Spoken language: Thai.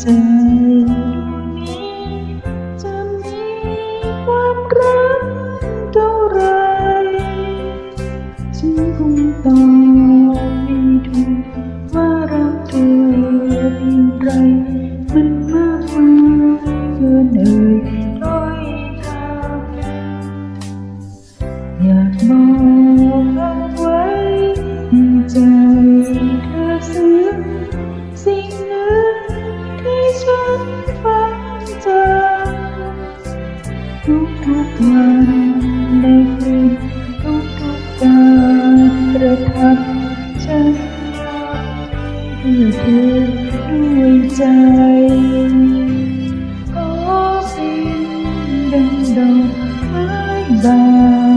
ใจมีจะมีความรักเท่าไรฉันคงต้องไม่ถูว่ารักเธอเพียงไร ทุกกๆวันในคืนทุกทุกการประทำฉันเพื่อเธอด้วยใจขอเป็นดังดอกไม้บาน